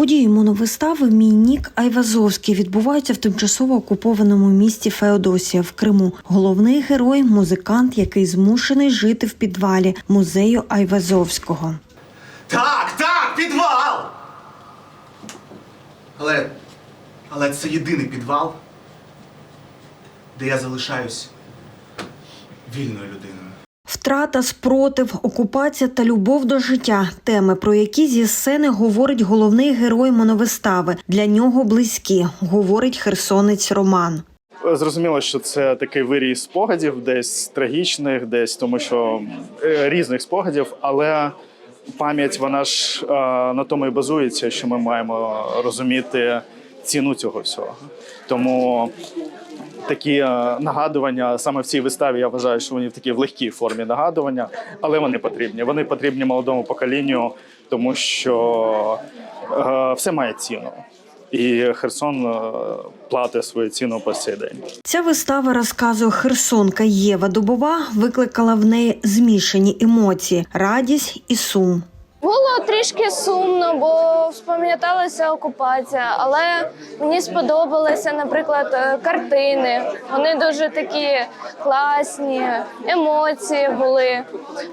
Події моновистави Мій нік Айвазовський відбуваються в тимчасово окупованому місті Феодосія в Криму. Головний герой музикант, який змушений жити в підвалі музею Айвазовського. Так, так, підвал! Але. Але це єдиний підвал, де я залишаюсь вільною людиною. Втрата, спротив, окупація та любов до життя теми, про які зі сцени говорить головний герой моновистави. Для нього близькі, говорить херсонець Роман. Зрозуміло, що це такий вирій спогадів, десь трагічних, десь тому, що е, різних спогадів, але пам'ять вона ж е, на тому і базується, що ми маємо розуміти ціну цього всього. Тому такі е, нагадування саме в цій виставі я вважаю, що вони в такій легкій формі нагадування, але вони потрібні. Вони потрібні молодому поколінню, тому що е, все має ціну. І Херсон е, платить свою ціну по цей день. Ця вистава розказує Херсонка Єва Дубова викликала в неї змішані емоції радість і сум. Було трішки сумно, бо спам'яталася окупація, але мені сподобалися, наприклад, е, картини. Вони дуже такі класні, емоції були.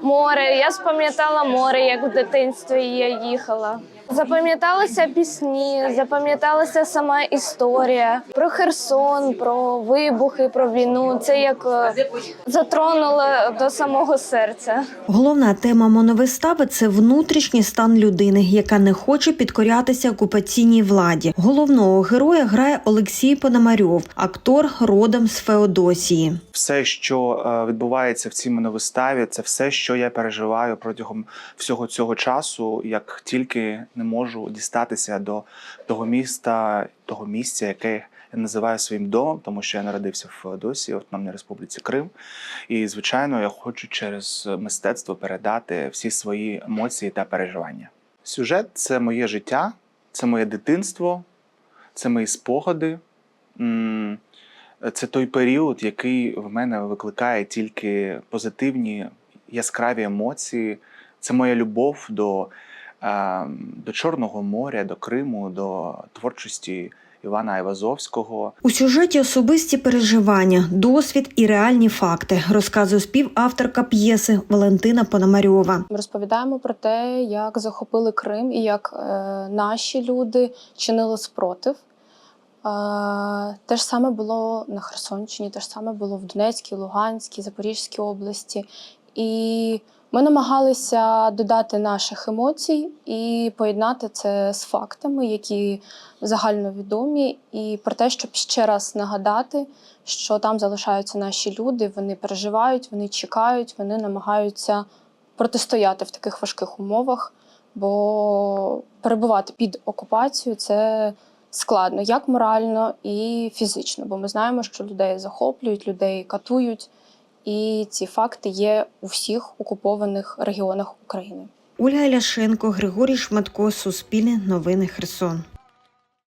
Море. Я спам'ятала море, як в дитинстві я їхала. Запам'яталися пісні, запам'яталася сама історія про Херсон, про вибухи, про війну. Це як е, затронуло до самого серця. Головна тема моновистави це внутрішній стан людини, яка не хоче підкорятися окупаційній владі. Головного героя грає Олексій Пономарьов, актор родом з Феодосії. все, що е, відбувається в цій моновиставі, це все, що я переживаю протягом всього цього часу, як тільки не можу дістатися до того міста, того місця, яке я називаю своїм домом, тому що я народився в Феодосії, Автономній Республіці Крим. І, звичайно, я хочу через мистецтво передати всі свої емоції та переживання. Сюжет це моє життя, це моє дитинство, це мої спогади. Це той період, який в мене викликає тільки позитивні яскраві емоції. Це моя любов до, до Чорного моря, до Криму, до творчості Івана Айвазовського. У сюжеті особисті переживання, досвід і реальні факти, розказує співавторка п'єси Валентина Пономарьова. Ми розповідаємо про те, як захопили Крим і як е, наші люди чинили спротив. Е, те ж саме було на Херсонщині, те ж саме було в Донецькій, Луганській, Запорізькій області. І ми намагалися додати наших емоцій і поєднати це з фактами, які загальновідомі, і про те, щоб ще раз нагадати, що там залишаються наші люди, вони переживають, вони чекають, вони намагаються протистояти в таких важких умовах, бо перебувати під окупацією це складно, як морально і фізично, бо ми знаємо, що людей захоплюють, людей катують, і ці факти є у всіх окупованих регіонах України. Ольга Ляшенко, Григорій Шматко, Суспільне новини Херсон.